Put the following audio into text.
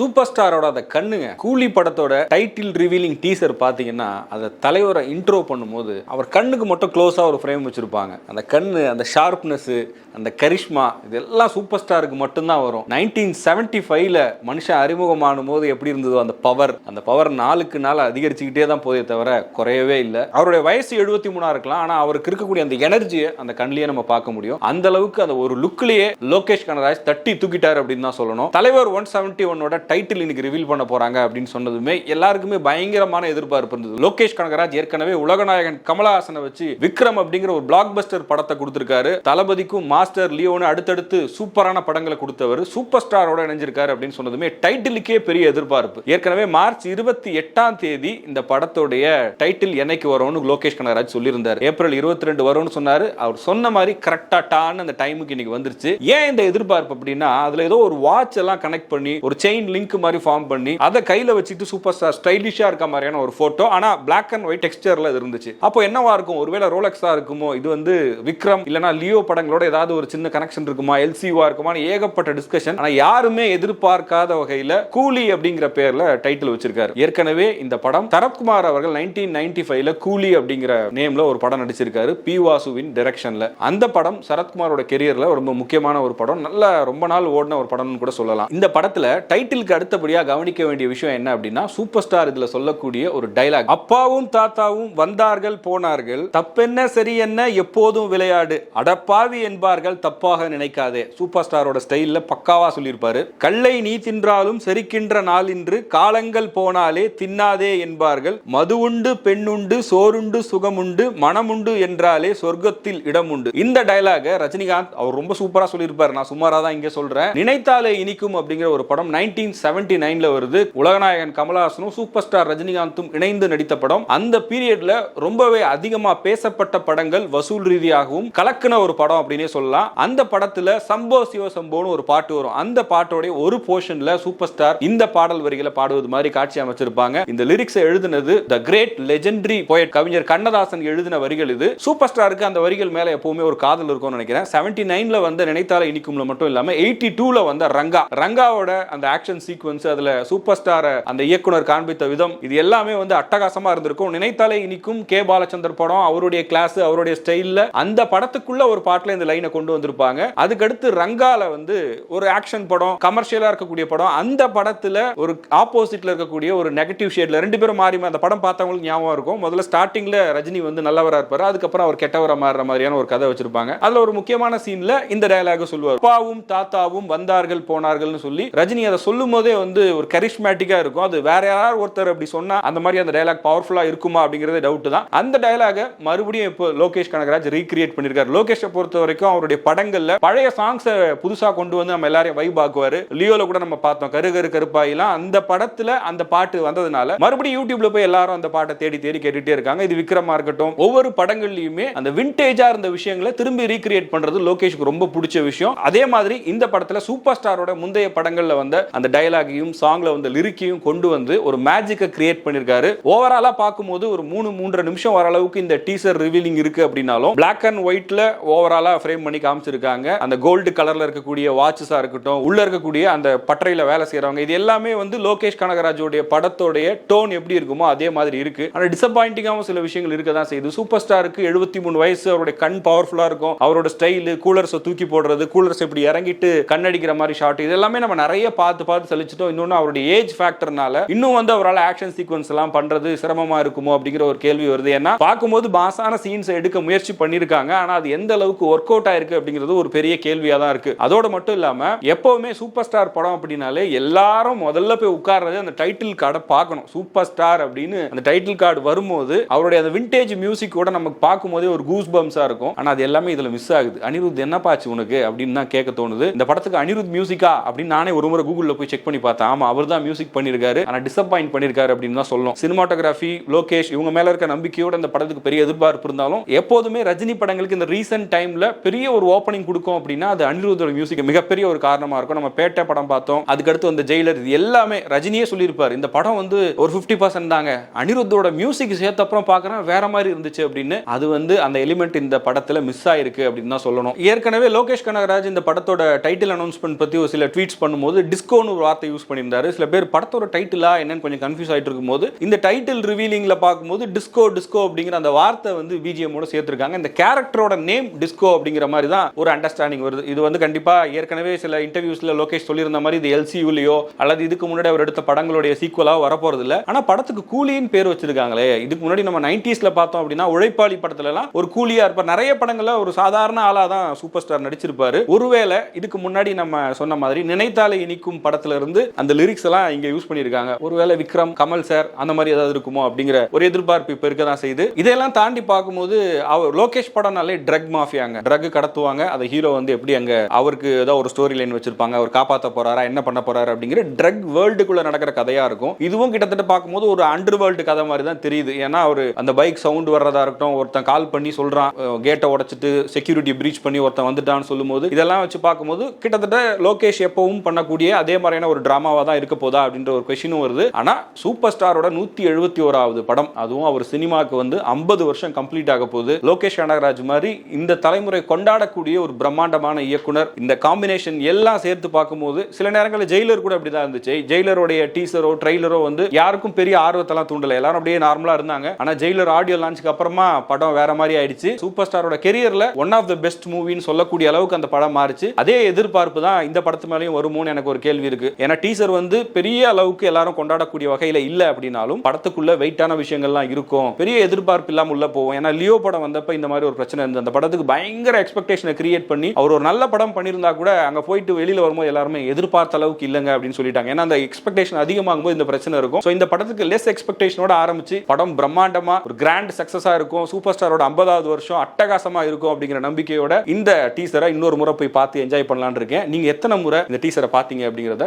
Super ஸ்டாரோட அந்த கண்ணுங்க கூலி படத்தோட டைட்டில் ரிவீலிங் டீசர் பார்த்தீங்கன்னா அந்த தலைவரை இன்ட்ரோ பண்ணும்போது அவர் கண்ணுக்கு மட்டும் க்ளோஸாக ஒரு ஃப்ரேம் வச்சுருப்பாங்க. அந்த கண்ணு அந்த ஷார்ப்னஸ்ஸு அந்த கரிஷ்மா இதெல்லாம் சூப்பர் ஸ்டாருக்கு மட்டும்தான் வரும். நைன்டீன் செவன்டி ஃபைவ்ல மனுஷன் அறிமுகமான போது எப்படி இருந்ததோ அந்த பவர் அந்த பவர் நாளுக்கு நாள் அதிகரிச்சுக்கிட்டே தான் போதே தவிர குறையவே இல்லை. அவருடைய வயசு எழுபத்தி மூணாக இருக்கலாம் ஆனால் அவருக்கு இருக்கக்கூடிய அந்த எனர்ஜியை அந்த கண்ணிலேயே நம்ம பார்க்க முடியும். அந்த அளவுக்கு அந்த ஒரு லுக்லேயே லோகேஷ் கனராஜ் தட்டி தூக்கிட்டார் அப்படின்னு தான் சொல்லணும். தலைவர் ஒன் செவன்டி ஒன்னோட டைட்டில் இன்னைக்கு ரிவீல் பண்ண போறாங்க அப்படின்னு சொன்னதுமே எல்லாருக்குமே பயங்கரமான எதிர்பார்ப்பு இருந்தது. லோகேஷ் கனகராஜ் ஏற்கனவே உலகநாயகன் கமலஹாசனை வச்சு விக்ரம் அப்படிங்கிற ஒரு பிளாக் பஸ்டர் படத்தை கொடுத்திருக்காரு. தளபதிக்கும் மாஸ்டர் லியோனு அடுத்தடுத்து சூப்பரான படங்களை கொடுத்தவர். சூப்பர் ஸ்டாரோட இணைஞ்சிருக்காரு அப்படின்னு சொன்னதுமே டைட்டிலுக்கே பெரிய எதிர்பார்ப்பு. ஏற்கனவே மார்ச் இருபத்தி எட்டாம் தேதி இந்த படத்துடைய டைட்டில் என்னைக்கு வரும்னு லோகேஷ் கனகராஜ் சொல்லியிருந்தார். ஏப்ரல் இருபத்தி ரெண்டு வரும்னு சொன்னாரு. அவர் சொன்ன மாதிரி கரெக்டா டான்னு அந்த டைமுக்கு இன்னைக்கு வந்துருச்சு. ஏன் இந்த எதிர்பார்ப்பு அப்படின்னா அதுல ஏதோ ஒரு வாட்ச் எல்லாம் கனெக்ட் பண்ணி ஒரு செயின் லிங்க் மாதிரி ஃபார்ம் பண்ணி அதை கையில் வச்சுட்டு சூப்பர் ஸ்டார் ஸ்டைலிஷாக இருக்க மாதிரியான ஒரு ஃபோட்டோ ஆனால் பிளாக் அண்ட் ஒயிட் டெக்ஸ்டரில் இது இருந்துச்சு. அப்போ என்னவா இருக்கும்? ஒருவேளை ரோலெக்ஸாக இருக்குமோ? இது வந்து விக்ரம் இல்லைனா லியோ படங்களோட ஏதாவது ஒரு சின்ன கனெக்ஷன் இருக்குமா? எல்சிவா இருக்குமான்னு ஏகப்பட்ட டிஸ்கஷன் ஆனால் யாருமே எதிர்பார்க்காத வகையில் கூலி அப்படிங்கிற பேரில் டைட்டில் வச்சிருக்காரு. ஏற்கனவே இந்த படம் சரத்குமார் அவர்கள் நைன்டீன் நைன்டி ஃபைவ்ல கூலி அப்படிங்கிற நேம்ல ஒரு படம் நடிச்சிருக்காரு பி வாசுவின் டைரக்ஷன்ல அந்த படம் சரத்குமாரோட கெரியர்ல ரொம்ப முக்கியமான ஒரு படம். நல்ல ரொம்ப நாள் ஓடின ஒரு படம்னு கூட சொல்லலாம். இந்த படத்துல டைட்டில் டைட்டிலுக்கு அடுத்தபடியா கவனிக்க வேண்டிய விஷயம் என்ன அப்படின்னா சூப்பர் ஸ்டார் இதுல சொல்லக்கூடிய ஒரு டைலாக் அப்பாவும் தாத்தாவும் வந்தார்கள் போனார்கள். தப்பென்ன சரி என்ன எப்போதும் விளையாடு. அடப்பாவி என்பார்கள் தப்பாக நினைக்காதே. சூப்பர் ஸ்டாரோட ஸ்டைலில் பக்காவா சொல்லியிருப்பாரு. கல்லை நீ தின்றாலும் செரிக்கின்ற நாள் இன்று காலங்கள் போனாலே தின்னாதே என்பார்கள். மது உண்டு பெண்ணுண்டு சோறுண்டு சுகமுண்டு மனமுண்டு என்றாலே சொர்க்கத்தில் இடம் உண்டு இந்த டயலாக ரஜினிகாந்த் அவர் ரொம்ப சூப்பரா சொல்லியிருப்பார். நான் சுமாராக தான் இங்க சொல்றேன். நினைத்தாலே இனிக்கும் அப்படிங்கிற ஒரு படம் நைன்டீன் செவன்டி நைன்ல வருது. உலகநாயகன் கமலஹாசனும் சூப்பர் ஸ்டார் ரஜினிகாந்தும் இணைந்து நடித்த படம். அந்த பீரியட்ல ரொம்பவே அதிகமா பேசப்பட்ட படங்கள் வசூல் ரீதியாகவும் கலக்கின ஒரு படம் அப்படின்னே சொல்லலாம். அந்த படத்துல சம்போ சிவ சம்போன்னு ஒரு பாட்டு வரும். அந்த பாட்டோடைய ஒரு போர்ஷன்ல சூப்பர் ஸ்டார் இந்த பாடல் வரிகளை பாடுவது மாதிரி காட்சி அமைச்சிருப்பாங்க. இந்த லிரிக்ஸ் எழுதுனது த கிரேட் லெஜெண்டரி போயட் கவிஞர் கண்ணதாசன் எழுதின வரிகள் இது. சூப்பர் ஸ்டாருக்கு அந்த வரிகள் மேல எப்பவுமே ஒரு காதல் இருக்கும்னு நினைக்கிறேன். செவன்டி நைன்ல வந்த நினைத்தால இனிக்கும்ல மட்டும் இல்லாம எயிட்டி டூல வந்த ரங்கா. ரங்காவோட அந்த ஆக்ஷன் சீக்வன்ஸ் அதுல சூப்பர் ஸ்டாரை அந்த இயக்குனர் காண்பித்த விதம் இது எல்லாமே வந்து அட்டகாசமா இருந்திருக்கும். நினைத்தாலே இனிக்கும் கே. பாலச்சந்தர் படம் அவருடைய கிளாஸ் அவருடைய ஸ்டைலில் அந்த படத்துக்குள்ள ஒரு பாட்டில் இந்த லைனை கொண்டு வந்திருப்பாங்க. அதுக்கடுத்து ரங்கால வந்து ஒரு ஆக்ஷன் படம் கமர்ஷியலா இருக்கக்கூடிய படம் அந்த படத்துல ஒரு ஆப்போசிட்ல இருக்கக்கூடிய ஒரு நெகட்டிவ் ஷேட்ல ரெண்டு பேரும் மாறி அந்த படம் பார்த்தவங்களுக்கு ஞாபகம் இருக்கும். முதல்ல ஸ்டார்டிங்ல ரஜினி வந்து நல்லவராக இருப்பார் அதுக்கப்புறம் அவர் கெட்டவரா மாறுற மாதிரியான ஒரு கதை வச்சிருப்பாங்க. அதுல ஒரு முக்கியமான சீன்ல இந்த டயலாக சொல்லுவார். அப்பாவும் தாத்தாவும் வந்தார்கள் போனார்கள்னு சொல்லி ரஜினி அதை சொல்லும் போதே வந்து ஒரு கரிஷ்மேட்டிக்கா இருக்கும். அது வேற யாராவது ஒருத்தர் அப்படி சொன்னா அந்த மாதிரி அந்த டைலாக் பவர்ஃபுல்லா இருக்குமா அப்படிங்கறது டவுட் தான். அந்த டயலாக மறுபடியும் இப்போ லோகேஷ் கனகராஜ் ரீக்ரியேட் பண்ணிருக்காரு. லோகேஷை பொறுத்த வரைக்கும் அவருடைய படங்கள்ல பழைய சாங்ஸை புதுசா கொண்டு வந்து நம்ம எல்லாரையும் வைப் ஆக்குவாரு. லியோல கூட நம்ம பார்த்தோம். கரு கரு கருப்பாயிலாம். அந்த படத்துல அந்த பாட்டு வந்ததுனால மறுபடியும் யூடியூப்ல போய் எல்லாரும் அந்த பாட்டை தேடி தேடி கேட்டுட்டே இருக்காங்க. இது விக்ரமா இருக்கட்டும். ஒவ்வொரு படங்கள்லயுமே அந்த விண்டேஜா இருந்த விஷயங்களை திரும்பி ரீக்ரியேட் பண்றது லோகேஷ்க்கு ரொம்ப பிடிச்ச விஷயம். அதே மாதிரி இந்த படத்துல சூப்பர் ஸ்டாரோட முந்தைய படங்கள்ல வந்த அந்த டைலாகையும் சாங்ல வந்த லிரிக்கையும் கொண்டு வந்து ஒரு மேஜிக்கை கிரியேட் பண்ணிருக்காரு. ஓவராலா பார்க்கும்போது ஒரு மூணு மூன்றரை நிமிஷம் வர அளவுக்கு இந்த டீசர் ரிவீலிங் இருக்கு அப்படின்னாலும் பிளாக் அண்ட் ஒயிட்ல ஓவராலா ஃப்ரேம் பண்ணி காமிச்சிருக்காங்க. அந்த கோல்டு கலர்ல இருக்கக்கூடிய வாட்சஸா இருக்கட்டும் உள்ள இருக்கக்கூடிய அந்த பட்டறையில வேலை செய்யறவங்க இது எல்லாமே வந்து லோகேஷ் கனகராஜோடைய படத்தோடைய டோன் எப்படி இருக்குமோ அதே மாதிரி இருக்கு. ஆனா டிசப்பாயிண்டிங்காகவும் சில விஷயங்கள் இருக்க தான் செய்யுது. சூப்பர் ஸ்டாருக்கு எழுபத்தி மூணு வயசு அவருடைய கண் பவர்ஃபுல்லா இருக்கும். அவரோட ஸ்டைலு கூலர்ஸை தூக்கி போடுறது கூலர்ஸ் இப்படி இறங்கிட்டு கண்ணடிக்கிற மாதிரி ஷாட் இது எல்லாமே நம்ம நிறைய பார்த்து பார்த்து சலிச்சிட்டோம் இன்னொன்று அவருடைய ஏஜ் ஃபேக்டர்னால இன்னும் வந்து அவரால் ஆக்ஷன் சீக்வன்ஸ் எல்லாம் பண்றது சிரமமா இருக்குமோ அப்படிங்கிற ஒரு கேள்வி வருது. ஏன்னா பார்க்கும்போது மாசான சீன்ஸ் எடுக்க முயற்சி பண்ணியிருக்காங்க. ஆனா அது எந்த அளவுக்கு ஒர்க் அவுட் ஆயிருக்கு அப்படிங்கிறது ஒரு பெரிய கேள்வியா தான் இருக்கு. அதோட மட்டும் இல்லாம எப்பவுமே சூப்பர் ஸ்டார் படம் அப்படின்னாலே எல்லாரும் முதல்ல போய் உட்கார்றது அந்த டைட்டில் கார்டை பார்க்கணும். சூப்பர் ஸ்டார் அப்படின்னு அந்த டைட்டில் கார்டு வரும்போது அவருடைய அந்த விண்டேஜ் மியூசிக் கூட நமக்கு பார்க்கும்போதே ஒரு கூஸ் பம்ஸா இருக்கும். ஆனா அது எல்லாமே இதுல மிஸ் ஆகுது. அனிருத் என்னப்பாச்சு உனக்கு? அப்படின்னு தான் கேட்க தோணுது. இந்த படத்துக்கு அனிருத் மியூசிக்கா அப்படின்னு நானே ஒரு முறை கூகுள்ல போய் செக் பண்ணி பார்த்தேன் ஆமா அவர் தான் மியூசிக் பண்ணிருக்காரு. ஆனா டிசப்பாயிண்ட் பண்ணிருக்காரு அப்படின்னு தான் சொல்லணும். சினிமாட்டோகிராஃபி லோகேஷ் இவங்க மேல இருக்க நம்பிக்கையோட அந்த படத்துக்கு பெரிய எதிர்பார்ப்பு இருந்தாலும் எப்போதுமே ரஜினி படங்களுக்கு இந்த ரீசெண்ட் டைம்ல பெரிய ஒரு ஓப்பனிங் கொடுக்கும் அப்படின்னா அது அனிருத்தோட மியூசிக் மிகப்பெரிய ஒரு காரணமா இருக்கும். நம்ம பேட்டை படம் பார்த்தோம் அதுக்கடுத்து வந்து ஜெயிலர் இது எல்லாமே ரஜினியே சொல்லியிருப்பார். இந்த படம் வந்து ஒரு ஃபிஃப்டி பர்சன்ட் தாங்க. அனிருத்தோட மியூசிக் சேர்த்த அப்புறம் பார்க்குறேன் வேற மாதிரி இருந்துச்சு அப்படின்னு அது வந்து அந்த எலிமெண்ட் இந்த படத்துல மிஸ் ஆயிருக்கு அப்படின்னு தான் சொல்லணும். ஏற்கனவே லோகேஷ் கனகராஜ் இந்த படத்தோட டைட்டில் அனௌன்ஸ்மெண்ட் பத்தி ஒரு சில ட்வீட்ஸ் பண்ணும்போது டிஸ்கோன்னு ஒரு வார்த்தை யூஸ் பண்ணியிருந்தாரு. சில பேர் படத்தோட டைட்டிலா என்னன்னு கொஞ்சம் கன்ஃபியூஸ் ஆகிட்டு இருக்கும்போது இந்த டைட்டில் ரிவீலிங்கில் பார்க்கும்போது டிஸ்கோ டிஸ்கோ அப்படிங்கிற அந்த வார்த்தை வந்து பிஜிஎம்மோட சேர்த்திருக்காங்க. இந்த கேரக்டரோட நேம் டிஸ்கோ அப்படிங்கிற மாதிரி தான் ஒரு அண்டர்ஸ்டாண்டிங் வருது. இது வந்து கண்டிப்பா ஏற்கனவே சில இன்டர்வியூஸில் லோகேஷ் சொல்லியிருந்த மாதிரி இது எல்சியூலையோ அல்லது இதுக்கு முன்னாடி அவர் எடுத்த படங்களுடைய சீக்குவலாக வரப்போறது இல்லை ஆனா படத்துக்கு கூலின்னு பேர் வச்சிருக்காங்களே. இதுக்கு முன்னாடி நம்ம நைன்டிஸில் பார்த்தோம் அப்படின்னா உழைப்பாளி படத்துல ஒரு கூலியா இருப்பார். நிறைய படங்களில் ஒரு சாதாரண ஆளாக தான் சூப்பர் ஸ்டார் நடிச்சிருப்பாரு. ஒருவேளை இதுக்கு முன்னாடி நம்ம சொன்ன மாதிரி நினைத்தாலே இனிக்கும் படத்துல இருந்து அந்த லிரிக்ஸ் எல்லாம் இங்க யூஸ் பண்ணியிருக்காங்க. ஒருவேளை விக்ரம் கமல் சார் அந்த மாதிரி ஏதாவது இருக்குமோ அப்படிங்கிற ஒரு எதிர்பார்ப்பு இப்ப இருக்க தான் செய்யுது. இதெல்லாம் தாண்டி பார்க்கும்போது அவர் லோகேஷ் படம்னாலே ட்ரக் மாஃபியாங்க ட்ரக் கடத்துவாங்க. அதை ஹீரோ வந்து எப்படி அங்க அவருக்கு ஏதோ ஒரு ஸ்டோரி லைன் வச்சிருப்பாங்க. அவர் காப்பாத்த போறாரா என்ன பண்ண போறாரு அப்படிங்கிற ட்ரக் வேர்ல்டுக்குள்ள நடக்கிற கதையா இருக்கும். இதுவும் கிட்டத்தட்ட பார்க்கும்போது ஒரு அண்டர் வேர்ல்டு கதை மாதிரி தான் தெரியுது. ஏன்னா அவர் அந்த பைக் சவுண்ட் வர்றதா இருக்கட்டும் ஒருத்தன் கால் பண்ணி சொல்றான் கேட்டை உடைச்சிட்டு செக்யூரிட்டி பிரீச் பண்ணி ஒருத்தன் வந்துட்டான்னு சொல்லும்போது இதெல்லாம் வச்சு பார்க்கும்போது கிட்டத்தட்ட லோகேஷ் எப்பவும் பண்ணக்கூடிய அதே மாதிரி மாதிரியான ஒரு டிராமாவாக தான் இருக்க போதா அப்படின்ற ஒரு கொஷினும் வருது. ஆனால் சூப்பர் ஸ்டாரோட நூற்றி எழுபத்தி ஓராவது படம் அதுவும் அவர் சினிமாவுக்கு வந்து ஐம்பது வருஷம் கம்ப்ளீட் ஆக போகுது. லோகேஷ் கனகராஜ் மாதிரி இந்த தலைமுறை கொண்டாடக்கூடிய ஒரு பிரம்மாண்டமான இயக்குனர் இந்த காம்பினேஷன் எல்லாம் சேர்த்து பார்க்கும்போது சில நேரங்களில் ஜெயிலர் கூட அப்படிதான் இருந்துச்சு. ஜெயிலருடைய டீசரோ ட்ரெய்லரோ வந்து யாருக்கும் பெரிய ஆர்வத்தெல்லாம் தூண்டல. எல்லாரும் அப்படியே நார்மலா இருந்தாங்க. ஆனா ஜெயிலர் ஆடியோ லான்ச்சுக்கு அப்புறமா படம் வேற மாதிரி ஆயிடுச்சு. சூப்பர் ஸ்டாரோட கெரியர்ல ஒன் ஆஃப் த பெஸ்ட் மூவின்னு சொல்லக்கூடிய அளவுக்கு அந்த படம் மாறிச்சு. அதே எதிர்பார்ப்பு தான் இந்த படத்து மேலேயும் வருமோன்னு எனக்கு ஒரு கேள்வி இருக்கு. ஏன்னா டீசர் வந்து பெரிய அளவுக்கு எல்லாரும் கொண்டாடக்கூடிய வகையில இல்ல அப்படின்னாலும் படத்துக்குள்ள வெயிட்டான விஷயங்கள்லாம் இருக்கும். பெரிய எதிர்பார்ப்பு இல்லாம உள்ள போவோம். ஏன்னா லியோ படம் வந்தப்ப இந்த மாதிரி ஒரு பிரச்சனை இருந்தது. அந்த படத்துக்கு பயங்கர எக்ஸ்பெக்டேஷனை கிரியேட் பண்ணி அவர் ஒரு நல்ல படம் பண்ணியிருந்தா கூட அங்க போயிட்டு வெளியில வரும்போது எல்லாருமே எதிர்பார்த்த அளவுக்கு இல்லைங்க அப்படின்னு சொல்லிட்டாங்க. ஏன்னா அந்த எக்ஸ்பெக்டேஷன் அதிகமாகும் போது இந்த பிரச்சனை இருக்கும். ஸோ இந்த படத்துக்கு லெஸ் எக்ஸ்பெக்டேஷனோட ஆரம்பிச்சு படம் பிரம்மாண்டமா ஒரு கிராண்ட் சக்சஸா இருக்கும். சூப்பர் ஸ்டாரோட ஐம்பதாவது வருஷம் அட்டகாசமா இருக்கும் அப்படிங்கிற நம்பிக்கையோட இந்த டீசரை இன்னொரு முறை போய் பார்த்து என்ஜாய் பண்ணலான் இருக்கேன். நீங்க எத்தனை முறை இந்த டீசரை பார்த்தீங்க அப்படிங்கிறத